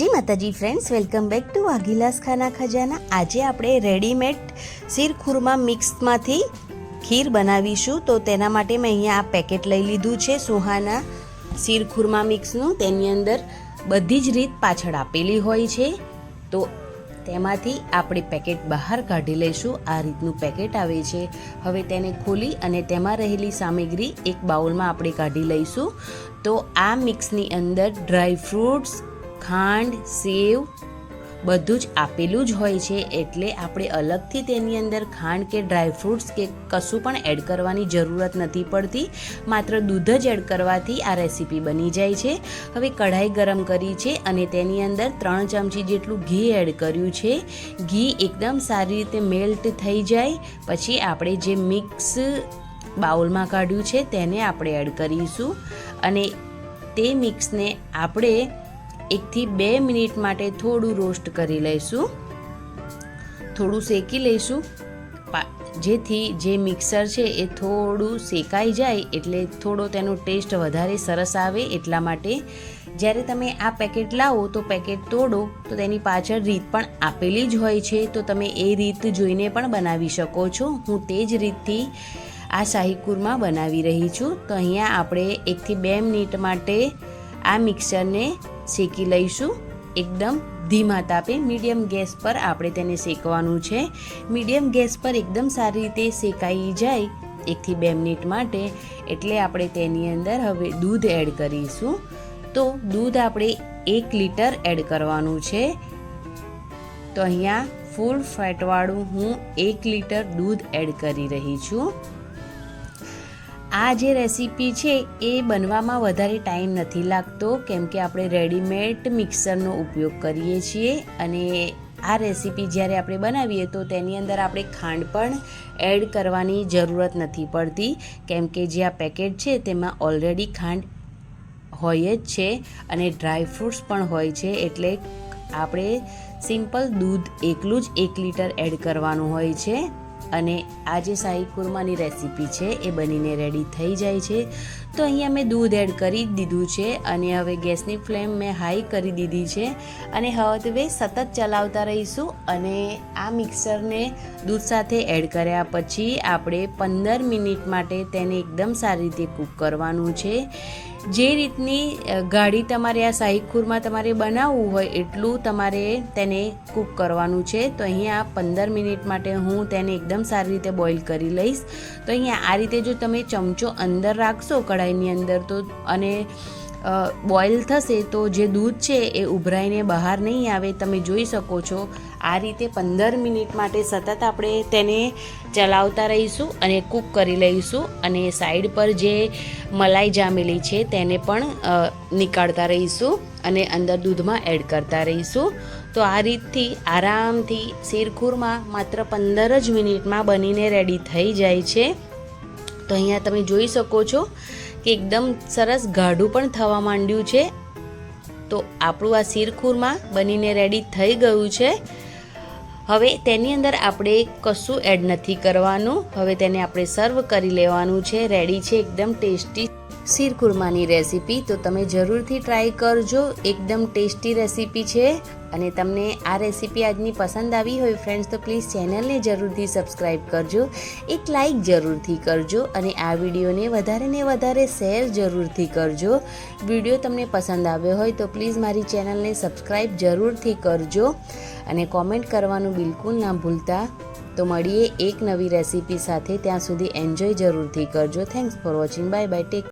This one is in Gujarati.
જી માતાજી friends welcome back to વાઘીલાસ Khana ખજાના. આજે આપણે રેડીમેડ શીરખુરમા મિક્સમાંથી ખીર બનાવીશું. તો તેના માટે મેં અહીંયા આ પેકેટ લઈ લીધું છે, સુહાના શીરખુરમા મિક્સનું તેની અંદર બધી જ રીત પાછળ આપેલી હોય છે. તો તેમાંથી આપણે પેકેટ બહાર કાઢી લઈશું. આ રીતનું પેકેટ આવે છે. હવે તેને ખોલી અને તેમાં રહેલી સામગ્રી એક બાઉલમાં આપણે કાઢી લઈશું. તો આ મિક્સની અંદર ડ્રાય ફ્રૂટ્સ ખાંડ સેવ બધું જ આપેલું જ હોય છે એટલે આપણે અલગથી તેની અંદર ખાંડ કે ડ્રાય ફ્રૂટ્સ કે કશું પણ એડ કરવાની જરૂરત નથી પડતી. માત્ર દૂધ જ એડ કરવાથી આ રેસીપી બની જાય છે. હવે કઢાઈ ગરમ કરી છે અને તેની અંદર ત્રણ ચમચી જેટલું ઘી એડ કર્યું છે. ઘી એકદમ સારી રીતે મેલ્ટ થઈ જાય. પછી આપણે જે મિક્સ બાઉલમાં કાઢ્યું છે તેને આપણે એડ કરીશું. અને તે મિક્સને આપણે એકથી બે મિનિટ માટે થોડું રોસ્ટ કરી લઈશું. થોડું શેકી લઈશું. જેથી જે મિક્સર છે એ થોડું શેકાઈ જાય એટલે થોડો તેનો ટેસ્ટ વધારે સરસ આવે એટલા માટે જ્યારે તમે આ પેકેટ લાવો તો પેકેટ તોડો, તો તેની પાછળ રીત પણ આપેલી જ હોય છે. તો તમે એ રીત જોઈને પણ બનાવી શકો છો. હું તે જ રીતથી આ શાહી કુરમા બનાવી રહી છું. તો અહીંયા આપણે એકથી બે મિનિટ માટે આ મિક્સરને શેકી લઈશું. એકદમ ધીમા તાપે મીડિયમ ગેસ પર આપણે તેને શેકવાનું છે. મીડિયમ ગેસ પર એકદમ સારી રીતે શેકાઈ જાય એકથી બે મિનિટ માટે એટલે આપણે તેની અંદર હવે દૂધ એડ કરીશું. તો દૂધ આપણે એક લીટર એડ કરવાનું છે. તો અહીંયા ફૂલ ફેટવાળું હું એક લીટર દૂધ એડ કરી રહી છું. આ જે રેસીપી છે એ બનવામાં વધારે ટાઈમ નથી લાગતો, કેમ કે આપણે રેડીમેડ મિક્સરનો ઉપયોગ કરીએ છીએ અને આ રેસીપી જ્યારે આપણે બનાવીએ તો તેની અંદર આપણે ખાંડ પણ એડ કરવાની જરૂરત નથી પડતી, કેમ કે જે આ પેકેટ છે તેમાં ઓલરેડી ખાંડ હોય જ છે અને ડ્રાય ફ્રૂટ્સ પણ હોય છે, એટલે આપણે સિમ્પલ દૂધ એકલું જ એક લીટર એડ કરવાનું હોય છે. અને આ જે શાહી કુરમાની રેસીપી છે એ બનીને રેડી થઈ જાય છે. તો અહીંયા મેં દૂધ એડ કરી દીધું છે અને હવે ગેસની ફ્લેમ મેં હાઈ કરી દીધી છે. અને હવે સતત ચલાવતા રહીશું અને આ મિક્સરને દૂધ સાથે એડ કર્યા પછી આપણે પંદર મિનિટ માટે તેને એકદમ સારી રીતે કૂક કરવાનું છે. જે રીતની ગાડી તમારે આ શાહી ખુરમાં તમારે બનાવવું હોય એટલું તમારે તેને કૂક કરવાનું છે. તો અહીંયા પંદર મિનિટ માટે હું તેને એકદમ સારી રીતે બોઇલ કરી લઈશ. તો અહીંયા આ રીતે જો તમે ચમચો અંદર રાખશો કઢાઈની અંદર તો અને બોઇલ થશે તો જે દૂધ છે એ ઉભરાઈને બહાર નહીં આવે, તમે જોઈ શકો છો. આ રીતે પંદર મિનિટ માટે સતત આપણે તેને ચલાવતા રહીશું અને કૂક કરી લઈશું અને સાઈડ પર જે મલાઈ જામેલી છે તેને પણ નીકાળતા રહીશું અને અંદર દૂધમાં એડ કરતા રહીશું. તો આ રીતથી આરામથી શીરખુરમાં માત્ર પંદર જ મિનિટમાં બનીને રેડી થઈ જાય છે. તો અહીંયા તમે જોઈ શકો છો કે એકદમ સરસ ગાઢું પણ થવા માંડ્યું છે. તો આપણું આ શીરખુરમા બનીને રેડી થઈ ગયું છે. હવે તેની અંદર આપણે કશું એડ નથી કરવાનું. હવે તેને આપણે સર્વ કરી લેવાનું છે. રેડી છે. એકદમ ટેસ્ટી શીરખુરમાની રેસીપી તો તમે જરૂરથી ટ્રાય કરજો. એકદમ ટેસ્ટી રેસીપી છે અને તમને આ રેસીપી આજની પસંદ આવી હોય ફ્રેન્ડ્સ તો પ્લીઝ ચેનલને જરૂરથી સબસ્ક્રાઈબ કરજો. એક લાઇક જરૂરથી કરજો અને આ વિડીયોને વધારે ને વધારે શેર જરૂરથી કરજો. વીડિયો તમને પસંદ આવ્યો હોય તો પ્લીઝ મારી ચેનલને સબસ્ક્રાઈબ જરૂરથી કરજો અને કોમેન્ટ કરવાનું બિલકુલ ના ભૂલતા. તો મળીએ એક નવી રેસીપી સાથે, ત્યાં સુધી એન્જોય જરૂરથી કરજો. Thanks for watching bye bye take